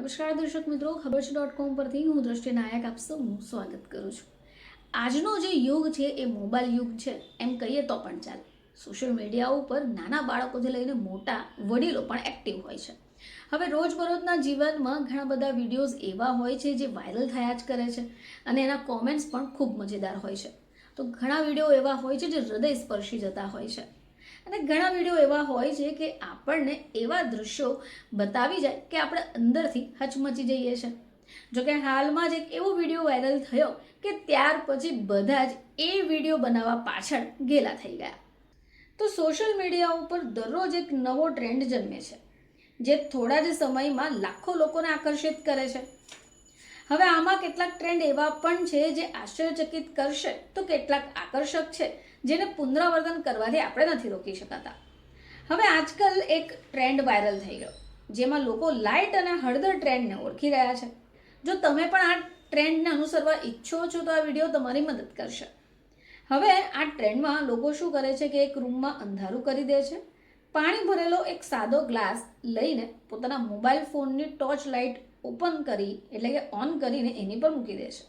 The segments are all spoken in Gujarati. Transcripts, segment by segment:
નમસ્કાર દર્શક મિત્રો ખબર છે ડોટ કોમ પરથી હું દ્રષ્ટિ નાયક આપ સૌનું સ્વાગત કરું છું. આજનો જે યુગ છે એ મોબાઈલ યુગ છે, એમ કહીએ તો પણ ચાલે. સોશિયલ મીડિયા ઉપર નાના બાળકોથી લઈને મોટા વડીલો પણ એક્ટિવ હોય છે. હવે રોજબરોજના જીવનમાં ઘણા બધા વિડીયોઝ એવા હોય છે જે વાયરલ થયા જ કરે છે અને એના કોમેન્ટ્સ પણ ખૂબ મજેદાર હોય છે. તો ઘણા વીડિયો એવા હોય છે જે હૃદય સ્પર્શી જતા હોય છે. અને ઘણા વીડિયો એવા હોય છે કે આપણને એવા દૃશ્યો બતાવી જાય કે આપણે અંદરથી હચમચી જઈએ છે. જોકે હાલમાં જ એક એવો વીડિયો વાયરલ થયો કે ત્યાર પછી બધા જ એ વીડિયો બનાવવા પાછળ ગેલા થઈ ગયા. તો સોશિયલ મીડિયા ઉપર દરરોજ એક નવો ટ્રેન્ડ જન્મે છે, જે થોડા જ સમયમાં લાખો લોકોને આકર્ષિત કરે છે. હવે આમાં કેટલાક ટ્રેન્ડ એવા પણ છે જે આશ્ચર્યચકિત કરશે તો કેટલાક આકર્ષક છે, જેને પુનરાવર્તન કરવાથી આપણે નથી રોકી શકાતા. હવે આજકાલ એક ટ્રેન્ડ વાયરલ થઈ ગયો, જેમાં લોકો લાઇટ અને હળદર ટ્રેન્ડને ઓળખી રહ્યા છે. જો તમે પણ આ ટ્રેન્ડને અનુસરવા ઈચ્છો છો તો આ વીડિયો તમારી મદદ કરશે. હવે આ ટ્રેન્ડમાં લોકો શું કરે છે કે એક રૂમમાં અંધારું કરી દે છે, પાણી ભરેલો એક સાદો ગ્લાસ લઈને પોતાના મોબાઈલ ફોનની ટોર્ચ લાઇટ ઓપન કરી, એટલે કે ઓન કરીને એની પર મૂકી દે છે.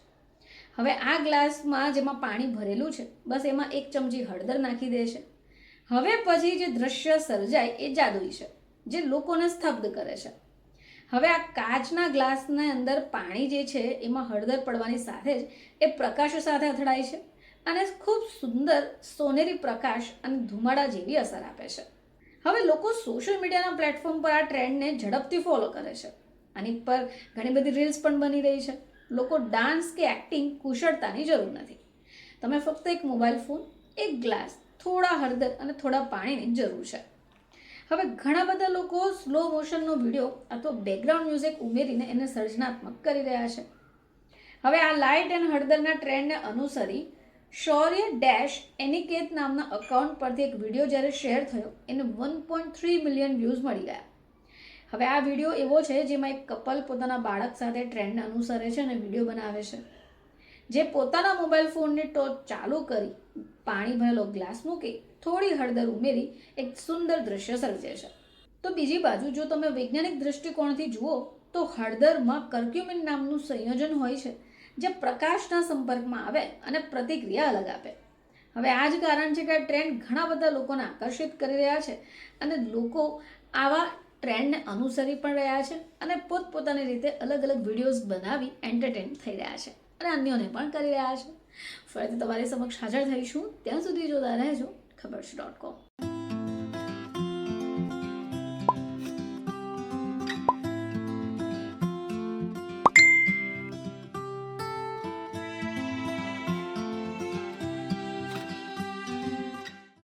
હવે આ ગ્લાસમાં જેમાં પાણી ભરેલું છે, બસ એમાં એક ચમચી હળદર નાખી દેશે હવે પછી જે દ્રશ્ય સર્જાય એ જાદુઈ છે, જે લોકોને સ્તબ્ધ કરે છે. હવે આ કાચના ગ્લાસને અંદર પાણી જે છે, એમાં હળદર પડવાની સાથે જ એ પ્રકાશ સાથે અથડાય છે અને ખૂબ સુંદર સોનેરી પ્રકાશ અને ધુમાડા જેવી અસર આપે છે. હવે લોકો સોશિયલ મીડિયાના પ્લેટફોર્મ પર આ ટ્રેન્ડને ઝડપથી ફોલો કરે છે. આની પર ઘણી બધી રીલ્સ પણ બની રહી છે. લોકો ડાન્સ કે એક્ટિંગ કુશળતાની જરૂર નથી. તમે ફક્ત એક મોબાઈલ ફોન એક ગ્લાસ થોડા હળદર અને થોડા પાણીની જરૂર છે. હવે ઘણા બધા લોકો સ્લો મોશનનો વીડિયો અથવા બેકગ્રાઉન્ડ મ્યુઝિક ઉમેરીને એને સર્જનાત્મક કરી રહ્યા છે. હવે આ લાઇટ એન્ડ હળદરના ટ્રેન્ડને અનુસરી શૌર્ય ડેશ એનિકેત નામના અકાઉન્ટ પરથી એક વીડિયો જ્યારે શેર થયો, એને one point three million views મળી ગયા. હવે આ વીડિયો એવો છે જેમાં એક કપલ પોતાના બાળક સાથે ટ્રેન્ડને અનુસરે છે અને વીડિયો બનાવે છે. જે પોતાના મોબાઈલ ફોનની ટોચ ચાલુ કરી, પાણી ભરેલો ગ્લાસ મૂકી, થોડી હળદર ઉમેરી, એક સુંદર દ્રશ્ય સર્જે છે. તો બીજી બાજુ જો તમે વૈજ્ઞાનિક દૃષ્ટિકોણથી જુઓ, તો હળદરમાં કર્ક્યુમિન નામનું સંયોજન હોય છે, જે પ્રકાશના સંપર્કમાં આવે અને પ્રતિક્રિયા અલગ આપે. હવે આ જ કારણ છે કે આ ટ્રેન્ડ ઘણા બધા લોકોને આકર્ષિત કરી રહ્યા છે અને લોકો આવા ટ્રેન્ડને અનુસરી પણ રહ્યા છે અને પોતપોતાની રીતે અલગ અલગ વિડીયોઝ બનાવી એન્ટરટેન થઈ રહ્યા છે અને અન્યોને પણ કરી રહ્યા છે. ફરીથી તમારી સમક્ષ હાજર થઈશું. ત્યાં સુધી જોતા રહેજો. ખબર છે ડોટ કોમ